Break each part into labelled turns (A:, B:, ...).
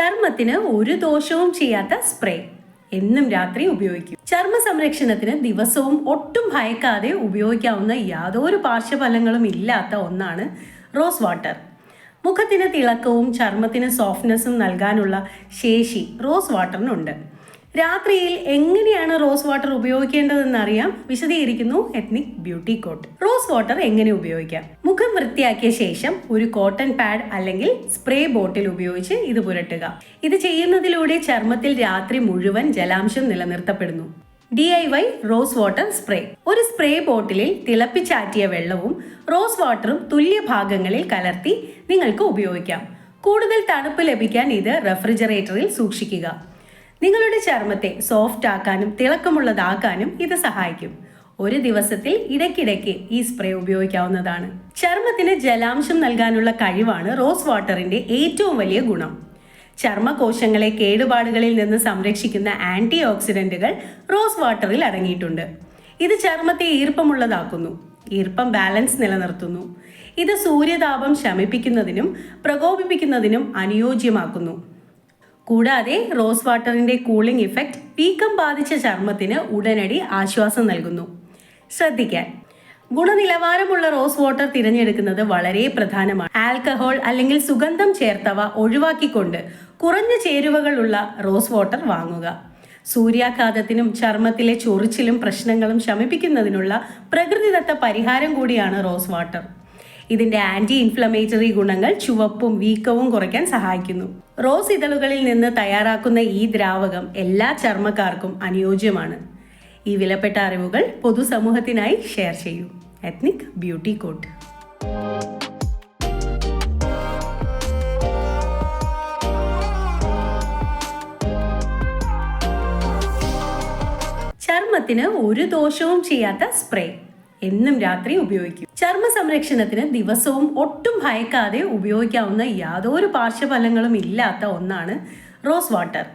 A: ചർമ്മത്തിന് ഒരു ദോഷവും ചെയ്യാത്ത സ്പ്രേ എന്നും രാത്രി ഉപയോഗിക്കും. ചർമ്മ സംരക്ഷണത്തിന് ദിവസവും ഒട്ടും ഭയക്കാതെ ഉപയോഗിക്കാവുന്ന യാതൊരു പാർശ്വഫലങ്ങളും ഇല്ലാത്ത ഒന്നാണ് റോസ് വാട്ടർ. മുഖത്തിന് തിളക്കവും ചർമ്മത്തിന് സോഫ്റ്റ്നെസ്സും നൽകാനുള്ള ശേഷി റോസ് വാട്ടറിനുണ്ട്. രാത്രിയിൽ എങ്ങനെയാണ് റോസ് വാട്ടർ ഉപയോഗിക്കേണ്ടതെന്ന് അറിയാം വിശദീകരിക്കുന്നു ethnic beauty coat rose water എങ്ങനെ ഉപയോഗിക്കാം? മുഖം വൃത്തിയാക്കിയ ശേഷം ഒരു കോട്ടൺ പാഡ് അല്ലെങ്കിൽ സ്പ്രേ ബോട്ടിൽ ഉപയോഗിച്ച് ഇത് പുരട്ടുക. ഇത് ചെയ്യുന്നതിലൂടെ ചർമ്മത്തിൽ രാത്രി മുഴുവൻ ജലാംശം നിലനിർത്തപ്പെടുന്നു. D I Y rose water spray. ഒരു സ്പ്രേ ബോട്ടിലിൽ തിളപ്പിച്ചാറ്റിയ വെള്ളവും റോസ് വാട്ടറും തുല്യ ഭാഗങ്ങളിൽ കലർത്തി നിങ്ങൾക്ക് ഉപയോഗിക്കാം. കൂടുതൽ തണുപ്പ് ലഭിക്കാൻ ഇത് റെഫ്രിജറേറ്ററിൽ സൂക്ഷിക്കുക. നിങ്ങളുടെ ചർമ്മത്തെ സോഫ്റ്റ് ആക്കാനും തിളക്കമുള്ളതാക്കാനും ഇത് സഹായിക്കും. ഒരു ദിവസത്തിൽ ഇടയ്ക്കിടയ്ക്ക് ഈ സ്പ്രേ ഉപയോഗിക്കാവുന്നതാണ്. ചർമ്മത്തിന് ജലാംശം നൽകാനുള്ള കഴിവാണ് റോസ് വാട്ടറിന്റെ ഏറ്റവും വലിയ ഗുണം. ചർമ്മകോശങ്ങളെ കേടുപാടുകളിൽ നിന്ന് സംരക്ഷിക്കുന്ന ആന്റി ഓക്സിഡന്റുകൾ റോസ് വാട്ടറിൽ അടങ്ങിയിട്ടുണ്ട്. ഇത് ചർമ്മത്തെ ഈർപ്പമുള്ളതാക്കുന്നു ഈർപ്പം ബാലൻസ് നിലനിർത്തുന്നു. ഇത് സൂര്യതാപം ശമിപ്പിക്കുന്നതിനും പ്രകോപിപ്പിക്കുന്നതിനും അനുയോജ്യമാക്കുന്നു. കൂടാതെ റോസ് വാട്ടറിന്റെ കൂളിംഗ് ഇഫക്റ്റ് വീക്കം ബാധിച്ച ചർമ്മത്തിന് ഉടനടി ആശ്വാസം നൽകുന്നു. ശ്രദ്ധിക്കാൻ. ഗുണനിലവാരമുള്ള റോസ് വാട്ടർ തിരഞ്ഞെടുക്കുന്നത് വളരെ പ്രധാനമാണ്. ആൽക്കഹോൾ അല്ലെങ്കിൽ സുഗന്ധം ചേർത്തവ ഒഴിവാക്കിക്കൊണ്ട് കുറഞ്ഞ ചേരുവകളുള്ള റോസ് വാട്ടർ വാങ്ങുക. സൂര്യാഘാതത്തിനും ചർമ്മത്തിലെ ചൊറിച്ചിലും പ്രശ്നങ്ങളും ശമിപ്പിക്കുന്നതിനുള്ള പ്രകൃതിദത്ത പരിഹാരം കൂടിയാണ് റോസ് വാട്ടർ. ഇതിന്റെ ആന്റി ഇൻഫ്ലമേറ്ററി ഗുണങ്ങൾ ചുവപ്പും വീക്കവും കുറയ്ക്കാൻ സഹായിക്കുന്നു. റോസ് ഇതളുകളിൽ നിന്ന് തയ്യാറാക്കുന്ന ഈ ദ്രാവകം എല്ലാ ചർമ്മക്കാർക്കും അനുയോജ്യമാണ്. ഈ വിലപ്പെട്ട അറിവുകൾ പൊതുസമൂഹത്തിനായി ഷെയർ ചെയ്യൂ. എത്നിക് ബ്യൂട്ടി കോട്ട് ചർമ്മത്തിന് ഒരു ദോഷവും ചെയ്യാത്ത സ്പ്രേ. എന്നും രാത്രി ഉപയോഗിക്കും. ചർമ്മ സംരക്ഷണത്തിന് ദിവസവും ഒട്ടും ഭയക്കാതെ ഉപയോഗിക്കാവുന്ന യാതൊരു പാർശ്വഫലങ്ങളും ഇല്ലാത്ത ഒന്നാണ് റോസ് വാട്ടർ.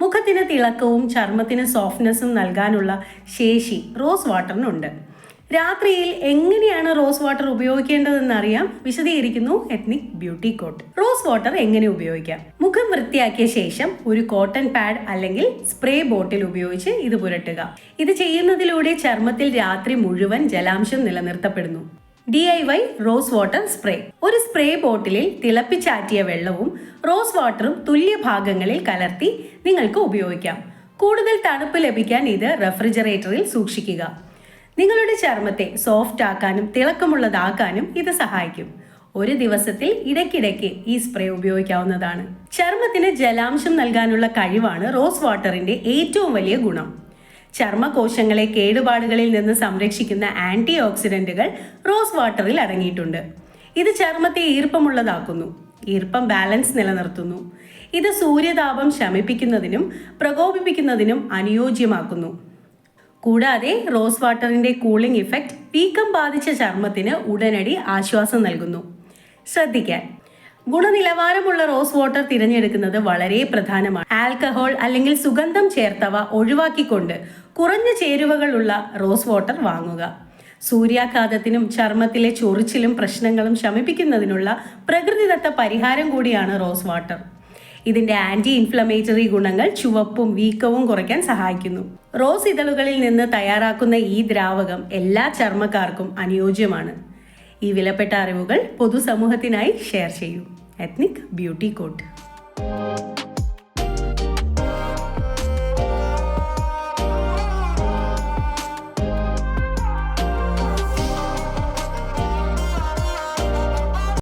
A: മുഖത്തിന് തിളക്കവും ചർമ്മത്തിന് സോഫ്റ്റ്നെസ്സും നൽകാനുള്ള ശേഷി റോസ് വാട്ടറിനുണ്ട്. രാത്രിയിൽ എങ്ങനെയാണ് റോസ് വാട്ടർ ഉപയോഗിക്കേണ്ടതെന്ന് അറിയാം. വിശദീകരിക്കുന്നു ethnic beauty coat rose water എങ്ങനെ ഉപയോഗിക്കാം? മുഖം വൃത്തിയാക്കിയ ശേഷം ഒരു കോട്ടൺ പാഡ് അല്ലെങ്കിൽ സ്പ്രേ ബോട്ടിൽ ഉപയോഗിച്ച് ഇത് പുരട്ടുക. ഇത് ചെയ്യുന്നതിലൂടെ ചർമ്മത്തിൽ രാത്രി മുഴുവൻ ജലാംശം നിലനിർത്തപ്പെടുന്നു. D I Y rose water spray. ഒരു സ്പ്രേ ബോട്ടിലിൽ തിളപ്പിച്ചാറ്റിയ വെള്ളവും റോസ് വാട്ടറും തുല്യ ഭാഗങ്ങളിൽ കലർത്തി നിങ്ങൾക്ക് ഉപയോഗിക്കാം. കൂടുതൽ തണുപ്പ് ലഭിക്കാൻ ഇത് റെഫ്രിജറേറ്ററിൽ സൂക്ഷിക്കുക. നിങ്ങളുടെ ചർമ്മത്തെ സോഫ്റ്റ് ആക്കാനും തിളക്കമുള്ളതാക്കാനും ഇത് സഹായിക്കും. ഒരു ദിവസത്തിൽ ഇടയ്ക്കിടയ്ക്ക് ഈ സ്പ്രേ ഉപയോഗിക്കാവുന്നതാണ്. ചർമ്മത്തിന് ജലാംശം നൽകാനുള്ള കഴിവാണ് റോസ് വാട്ടറിന്റെ ഏറ്റവും വലിയ ഗുണം. ചർമ്മകോശങ്ങളെ കേടുപാടുകളിൽ നിന്ന് സംരക്ഷിക്കുന്ന ആന്റി ഓക്സിഡന്റുകൾ റോസ് വാട്ടറിൽ അടങ്ങിയിട്ടുണ്ട്. ഇത് ചർമ്മത്തെ ഈർപ്പമുള്ളതാക്കുന്നു. ഈർപ്പം ബാലൻസ് നിലനിർത്തുന്നു. ഇത് സൂര്യതാപം ശമിപ്പിക്കുന്നതിനും പ്രകോപിപ്പിക്കുന്നതിനും അനുയോജ്യമാക്കുന്നു. കൂടാതെ റോസ് വാട്ടറിന്റെ കൂളിംഗ് ഇഫക്റ്റ് വീക്കം ബാധിച്ച ചർമ്മത്തിന് ഉടനടി ആശ്വാസം നൽകുന്നു. ശ്രദ്ധിക്കാൻ. ഗുണനിലവാരമുള്ള റോസ് വാട്ടർ തിരഞ്ഞെടുക്കുന്നത് വളരെ പ്രധാനമാണ്. ആൽക്കഹോൾ അല്ലെങ്കിൽ സുഗന്ധം ചേർത്തവ ഒഴിവാക്കിക്കൊണ്ട് കുറഞ്ഞ ചേരുവകളുള്ള റോസ് വാട്ടർ വാങ്ങുക. സൂര്യാഘാതത്തിനും ചർമ്മത്തിലെ ചൊറിച്ചിലും പ്രശ്നങ്ങളും ശമിപ്പിക്കുന്നതിനുള്ള പ്രകൃതിദത്ത പരിഹാരം കൂടിയാണ് റോസ് വാട്ടർ. ഇതിന്റെ ആന്റി ഇൻഫ്ലമേറ്ററി ഗുണങ്ങൾ ചുവപ്പും വീക്കവും കുറയ്ക്കാൻ സഹായിക്കുന്നു. റോസ് ഇതളുകളിൽ നിന്ന് തയ്യാറാക്കുന്ന ഈ ദ്രാവകം എല്ലാ ചർമ്മക്കാർക്കും അനുയോജ്യമാണ്. ഈ വിലപ്പെട്ട അറിവുകൾ പൊതുസമൂഹത്തിനായി ഷെയർ ചെയ്യൂ. Ethnic beauty coat